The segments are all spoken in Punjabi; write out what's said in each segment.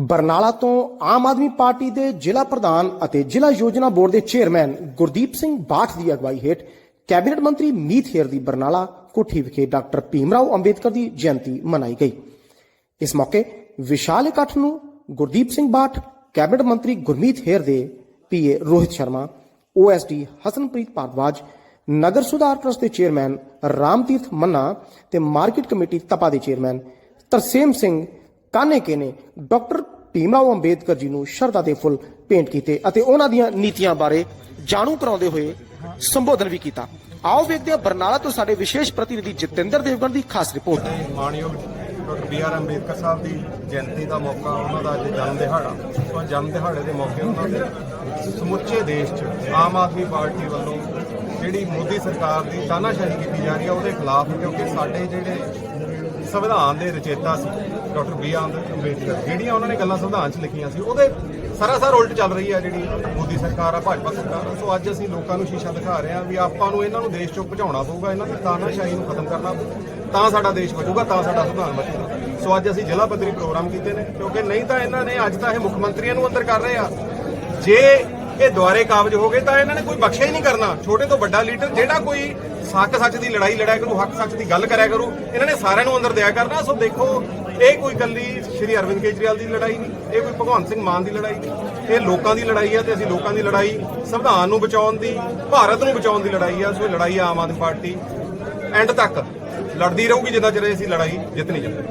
ਬਰਨਾਲਾ ਤੋਂ ਆਮ ਆਦਮੀ ਪਾਰਟੀ ਦੇ ਜ਼ਿਲ੍ਹਾ ਪ੍ਰਧਾਨ ਅਤੇ ਜ਼ਿਲ੍ਹਾ ਯੋਜਨਾ ਬੋਰਡ ਦੇ ਚੇਅਰਮੈਨ ਗੁਰਦੀਪ ਸਿੰਘ ਬਾਠ ਦੀ ਅਗਵਾਈ ਹੇਠ ਕੈਬਨਿਟ ਮੰਤਰੀ ਮੀਤ ਹੇਰ ਦੀ ਬਰਨਾਲਾ ਕੋਠੀ ਵਿਖੇ ਡਾਕਟਰ ਭੀਮਰਾਓ ਅੰਬੇਦਕਰ ਦੀ ਜਯੰਤੀ ਮਨਾਈ ਗਈ। ਇਸ ਮੌਕੇ ਵਿਸ਼ਾਲ ਇਕੱਠ ਨੂੰ ਗੁਰਦੀਪ ਸਿੰਘ ਬਾਠ, ਕੈਬਨਿਟ ਮੰਤਰੀ ਗੁਰਮੀਤ ਹੇਰ ਦੇ ਪੀਏ ਰੋਹਿਤ ਸ਼ਰਮਾ ਓਐਸਡੀ ਹਸਨਪ੍ਰੀਤ ਭਾਰਦਵਾਜ, ਨਗਰ ਸੁਧਾਰ ਟਰਸਟ ਦੇ ਚੇਅਰਮੈਨ ਰਾਮਤੀਰਥ ਮੰਨਾ ਤੇ ਮਾਰਕੀਟ ਕਮੇਟੀ ਤਪਾ ਦੇ ਚੇਅਰਮੈਨ ਤਰਸੇਮ ਸਿੰਘ ਕਾਨੇਕੇ ਨੇ ਡਾਕਟਰ ਭੀਮਰਾਓ ਅੰਬੇਦਕਰ ਜੀ ਨੂੰ ਸ਼ਰਧਾ ਦੇ ਫੁੱਲ ਭੇਂਟ ਕੀਤੇ ਅਤੇ ਉਹਨਾਂ ਦੀਆਂ ਨੀਤੀਆਂ ਬਾਰੇ ਜਾਣੂ ਕਰਾਉਂਦੇ ਹੋਏ ਸੰਬੋਧਨ ਵੀ ਕੀਤਾ। ਆਓ ਵੇਖਦੇ ਹਾਂ ਬਰਨਾਲਾ ਤੋਂ ਸਾਡੇ ਵਿਸ਼ੇਸ਼ ਪ੍ਰਤੀਨਿਧੀ ਜਤਿੰਦਰ ਦੇਵਗਨ ਦੀ ਖਾਸ ਰਿਪੋਰਟ। ਤੇ doctor B R Ambedkar sahib ਦੀ ਜਯੰਤੀ ਦਾ ਮੌਕਾ ਉਹਨਾਂ ਦਾ ਅੱਜ ਜਨਮ ਦਿਹਾੜਾ। ਉਹ ਜਨਮ ਦਿਹਾੜੇ ਦੇ ਮੌਕੇ ਉਹਨਾਂ ਦੇ ਸਮੁੱਚੇ ਦੇਸ਼ 'ਚ ਆਮ ਆਦਮੀ ਪਾਰਟੀ ਵੱਲੋਂ ਜਿਹੜੀ ਮੋਦੀ ਸਰਕਾਰ ਦੀ ਤਾਨਾਸ਼ਾਹੀ ਕੀਤੀ ਜਾ ਰਹੀ ਹੈ ਉਹਦੇ ਖਿਲਾਫ ਕਿਉਂਕਿ ਸਾਡੇ ਜਿਹੜੇ ਸੰਵਿਧਾਨ ਦੇ ਰਚੇਤਾ ਸੀ, ਡਾਕਟਰ ਬੀ ਆਰ ਅੰਬੇਦਕਰ। ਜਿਹੜੀਆਂ ਉਹਨਾਂ ਨੇ ਗੱਲਾਂ ਸੰਵਿਧਾਨ 'ਚ ਲਿਖੀਆਂ ਸੀ, ਉਹਦੇ ਸਰਾਸਰ ਉਲਟ ਚੱਲ ਰਹੀ ਹੈ ਜਿਹੜੀ ਮੋਦੀ ਸਰਕਾਰ ਆ, ਭਾਜਪਾ ਸਰਕਾਰ ਆ। ਸੋ ਅੱਜ ਅਸੀਂ ਲੋਕਾਂ ਨੂੰ ਸ਼ੀਸ਼ਾ ਦਿਖਾ ਰਹੇ ਹਾਂ ਵੀ ਆਪਾਂ ਨੂੰ ਇਹਨਾਂ ਨੂੰ ਦੇਸ਼ ਚੋਂ ਭਜਾਉਣਾ ਪਊਗਾ, ਇਹਨਾਂ ਦੀ ਤਾਨਾਸ਼ਾਹੀ ਨੂੰ ਖਤਮ ਕਰਨਾ ਪਊਗਾ ਤਾਂ ਸਾਡਾ ਦੇਸ਼ ਬਚੂਗਾ, ਤਾਂ ਸਾਡਾ ਸੰਵਿਧਾਨ ਬਚੂਗਾ। ਸੋ ਅੱਜ ਅਸੀਂ ਜ਼ਿਲ੍ਹਾ ਪੱਧਰੀ ਪ੍ਰੋਗਰਾਮ ਕੀਤੇ ਨੇ, ਕਿਉਂਕਿ ਨਹੀਂ ਤਾਂ ਇਹਨਾਂ ਨੇ ਅੱਜ ਤਾਂ ਇਹ ਮੁੱਖ ਮੰਤਰੀਆਂ ਨੂੰ ਅੰਦਰ ਕਰ ਰਹੇ ਆ। ਜੇ ਇਹ ਦੁਆਰੇ ਕਾਬਜ ਹੋ ਗਏ ਤਾਂ ਇਹਨਾਂ ਨੇ ਕੋਈ ਬਖਸ਼ਿਆ ਹੀ ਨਹੀਂ ਕਰਨਾ। ਛੋਟੇ ਤੋਂ ਵੱਡਾ ਲੀਡਰ ਜਿਹੜਾ ਕੋਈ ਹੱਕ ਸੱਚ ਦੀ ਲੜਾਈ ਲੜਿਆ ਕਰੂ, ਹੱਕ ਸੱਚ ਦੀ ਗੱਲ ਕਰਿਆ ਕਰੂ, ਇਹਨਾਂ ਨੇ ਸਾਰਿਆਂ ਨੂੰ ਅੰਦਰ ਦਿਆ ਕਰਨਾ। ਸੋ ਦੇਖੋ, ਇਹ ਕੋਈ ਕੱਲੀ ਸ਼੍ਰੀ ਅਰਵਿੰਦ ਕੇਜਰੀਵਾਲ ਦੀ ਲੜਾਈ ਨਹੀਂ, ਇਹ ਕੋਈ ਭਗਵੰਤ ਸਿੰਘ ਮਾਨ ਦੀ ਲੜਾਈ ਨਹੀਂ। ਇਹ ਲੋਕਾਂ ਦੀ ਲੜਾਈ ਹੈ ਤੇ ਅਸੀਂ ਲੋਕਾਂ ਦੀ ਲੜਾਈ, ਸੰਵਿਧਾਨ ਨੂੰ ਬਚਾਉਣ ਦੀ, ਭਾਰਤ ਨੂੰ ਬਚਾਉਣ ਦੀ ਲੜਾਈ ਹੈ ਸੋ ਇਹ ਲੜਾਈ ਆਮ ਆਦਮੀ ਪਾਰਟੀ ਐਂਡ ਤੱਕ ਲੜਦੀ ਰਹੂਗੀ ਜਿੰਨਾ ਚਿਰ ਅਸੀਂ ਲੜਾਈ ਜਿੱਤ ਨਹੀਂ ਜਾਂਦੇ।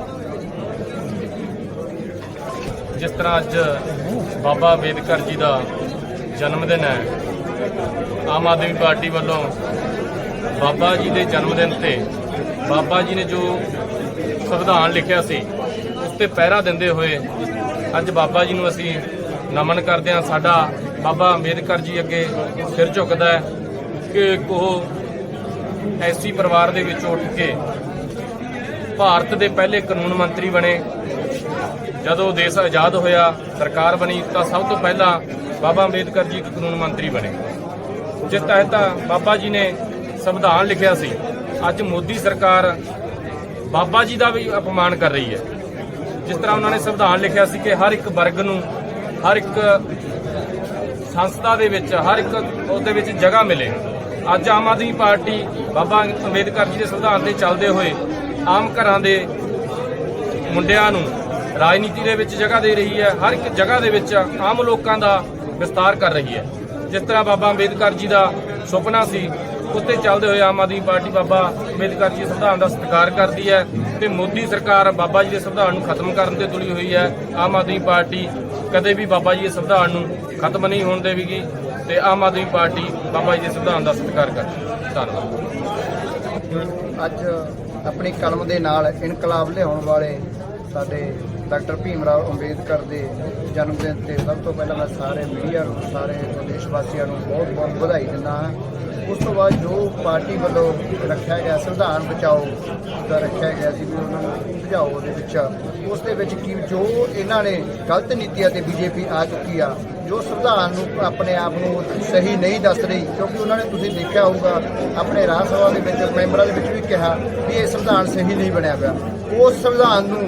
ਜਿਸ ਤਰ੍ਹਾਂ ਅੱਜ ਬਾਬਾ ਅੰਬੇਦਕਰ ਜੀ ਦਾ ਜਨਮ ਦਿਨ ਹੈ। ਆਮ ਆਦਮੀ ਪਾਰਟੀ ਵੱਲੋਂ ਬਾਬਾ ਜੀ ਦੇ ਜਨਮ ਦਿਨ ਤੇ ਬਾਬਾ ਜੀ ਨੇ ਜੋ ਸੰਵਿਧਾਨ ਲਿਖਿਆ ਸੀ, ਉਸ ਤੇ ਪਹਿਰਾ ਦਿੰਦੇ ਹੋਏ ਅੱਜ ਬਾਬਾ ਜੀ ਨੂੰ ਅਸੀਂ ਨਮਨ ਕਰਦੇ ਹਾਂ। ਸਾਡਾ ਬਾਬਾ ਅੰਬੇਦਕਰ ਜੀ ਅੱਗੇ ਸਿਰ ਝੁਕਦਾ ਹੈ ਕਿ ਉਹ ਐਸੀ ਪਰਿਵਾਰ ਦੇ ਵਿੱਚ ਉੱਠ ਕੇ ਭਾਰਤ ਦੇ ਪਹਿਲੇ ਕਾਨੂੰਨ ਮੰਤਰੀ ਬਣੇ। ਜਦੋਂ ਦੇਸ਼ ਆਜ਼ਾਦ ਹੋਇਆ, ਸਰਕਾਰ ਬਣੀ, ਤਾਂ ਸਭ ਤੋਂ ਪਹਿਲਾਂ ਬਾਬਾ ਅੰਬੇਦਕਰ ਜੀ ਕਾਨੂੰਨ ਮੰਤਰੀ ਬਣੇ। ਜਿਸ ਤਹਿਤ ਬਾਬਾ ਜੀ ਨੇ ਸੰਵਿਧਾਨ ਲਿਖਿਆ ਸੀ, ਅੱਜ ਮੋਦੀ ਸਰਕਾਰ ਬਾਬਾ ਜੀ ਦਾ ਵੀ ਅਪਮਾਨ ਕਰ ਰਹੀ ਹੈ। ਜਿਸ ਤਰ੍ਹਾਂ ਉਹਨਾਂ ਨੇ ਸੰਵਿਧਾਨ ਲਿਖਿਆ ਸੀ ਕਿ ਹਰ ਇੱਕ ਵਰਗ ਨੂੰ, ਹਰ ਇੱਕ ਸੰਸਥਾ ਦੇ ਵਿੱਚ, ਹਰ ਇੱਕ ਉਹਦੇ ਵਿੱਚ ਜਗ੍ਹਾ ਮਿਲੇ। ਅੱਜ ਆਮ ਆਦਮੀ ਪਾਰਟੀ ਬਾਬਾ ਅੰਬੇਦਕਰ ਜੀ ਦੇ ਸੰਵਿਧਾਨ ਤੇ ਚੱਲਦੇ ਹੋਏ ਆਮ ਘਰਾਂ ਦੇ ਮੁੰਡਿਆਂ ਨੂੰ ਰਾਜਨੀਤੀ ਦੇ ਵਿੱਚ ਜਗ੍ਹਾ ਦੇ ਰਹੀ ਹੈ, ਹਰ ਇੱਕ ਜਗ੍ਹਾ ਦੇ ਵਿੱਚ ਆਮ ਲੋਕਾਂ ਦਾ ਵਿਸਤਾਰ ਕਰ ਰਹੀ ਹੈ। ਜਿਸ ਤਰ੍ਹਾਂ ਬਾਬਾ ਅੰਬੇਦਕਰ ਜੀ ਦਾ ਸੁਪਨਾ ਸੀ, ਉੱਤੇ ਚੱਲਦੇ ਹੋਏ ਆਮ ਆਦਮੀ ਪਾਰਟੀ ਬਾਬਾ ਅੰਬੇਦਕਰ ਜੀ ਸੰਵਿਧਾਨ ਦਾ ਸਤਿਕਾਰ ਕਰਦੀ ਹੈ ਤੇ ਮੋਦੀ ਸਰਕਾਰ ਬਾਬਾ ਜੀ ਦੇ ਸੰਵਿਧਾਨ ਨੂੰ ਖਤਮ ਕਰਨ ਤੇ ਤੁਲੀ ਹੋਈ ਹੈ। ਆਮ ਆਦਮੀ ਪਾਰਟੀ ਕਦੇ ਵੀ ਬਾਬਾ ਜੀ ਦੇ ਸੰਵਿਧਾਨ ਨੂੰ ਖਤਮ ਨਹੀਂ ਹੋਣ ਦੇਵੇਗੀ ਤੇ ਆਮ ਆਦਮੀ ਪਾਰਟੀ ਬਾਬਾ ਜੀ ਦੇ ਸੰਵਿਧਾਨ ਦਾ ਸਤਿਕਾਰ ਕਰਦੀ ਧੰਨਵਾਦ। ਅੱਜ ਆਪਣੀ ਕਲਮ ਦੇ ਨਾਲ ਇਨਕਲਾਬ ਲਿਆਉਣ ਵਾਲੇ ਸਾਡੇ ਡਾਕਟਰ ਭੀਮ ਰਾਓ ਅੰਬੇਦਕਰ ਦੇ ਜਨਮ ਦਿਨ ਤੇ ਸਭ ਤੋਂ ਪਹਿਲਾਂ ਮੈਂ ਸਾਰੇ ਮੀਡੀਆ ਨੂੰ, ਸਾਰੇ ਦੇਸ਼ ਵਾਸੀਆਂ ਨੂੰ ਬਹੁਤ ਬਹੁਤ ਵਧਾਈ ਦਿੰਦਾ ਹਾਂ। ਉਸ ਤੋਂ ਬਾਅਦ ਜੋ ਪਾਰਟੀ ਵੱਲੋਂ ਰੱਖਿਆ ਗਿਆ ਸੰਵਿਧਾਨ ਬਚਾਓ ਦਾ ਰੱਖਿਆ ਗਿਆ ਸੀ ਵੀ ਉਹਨਾਂ ਨੂੰ ਸੁਝਾਓ ਦੇ ਵਿੱਚ, ਉਸ ਦੇ ਵਿੱਚ ਕੀ ਜੋ ਇਹਨਾਂ ਨੇ ਗਲਤ ਨੀਤੀਆਂ ਤੇ ਬੀਜੇਪੀ ਆ ਚੁੱਕੀ ਆ, ਜੋ ਸੰਵਿਧਾਨ ਨੂੰ ਆਪਣੇ ਆਪ ਨੂੰ ਸਹੀ ਨਹੀਂ ਦੱਸ ਰਹੀ, ਕਿਉਂਕਿ ਉਹਨਾਂ ਨੇ ਤੁਸੀਂ ਦੇਖਿਆ ਹੋਊਗਾ, ਆਪਣੇ ਰਾਜ ਸਭਾ ਦੇ ਵਿੱਚ, ਮੈਂਬਰਾਂ ਦੇ ਵਿੱਚ ਵੀ ਕਿਹਾ ਵੀ ਇਹ ਸੰਵਿਧਾਨ ਸਹੀ ਨਹੀਂ ਬਣਿਆ ਪਿਆ। ਉਸ ਸੰਵਿਧਾਨ ਨੂੰ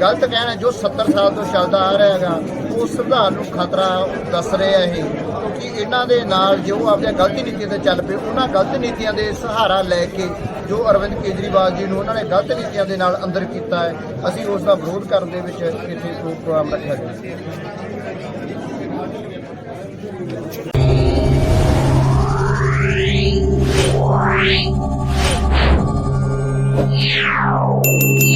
ਗਲਤ ਕਹਿਣਾ, ਜੋ 70 ਸਾਲ ਤੋਂ ਚੱਲਦਾ ਆ ਰਿਹਾ ਹੈਗਾ, ਉਹ ਸੰਵਿਧਾਨ ਨੂੰ ਖਤਰਾ ਦੱਸ ਰਿਹਾ ਇਹ, ਕਿਉਂਕਿ ਇਹਨਾਂ ਦੇ ਨਾਲ ਜੋ ਆਪਣੀਆਂ ਗਲਤੀ ਨੀਤੀਆਂ ਤੇ ਚੱਲ ਪਏ, ਉਹਨਾਂ ਗਲਤ ਨੀਤੀਆਂ ਦੇ ਸਹਾਰਾ ਲੈ ਕੇ ਜੋ ਅਰਵਿੰਦ ਕੇਜਰੀਵਾਲ ਜੀ ਨੂੰ ਉਹਨਾਂ ਨੇ ਗਲਤ ਨੀਤੀਆਂ ਦੇ ਨਾਲ ਅੰਦਰ ਕੀਤਾ ਹੈ, ਅਸੀਂ ਉਸ ਦਾ ਵਿਰੋਧ ਕਰਨ ਦੇ ਵਿੱਚ ਇੱਥੇ ਪ੍ਰੋਗਰਾਮ ਰੱਖਿਆ ਗਿਆ Yeah.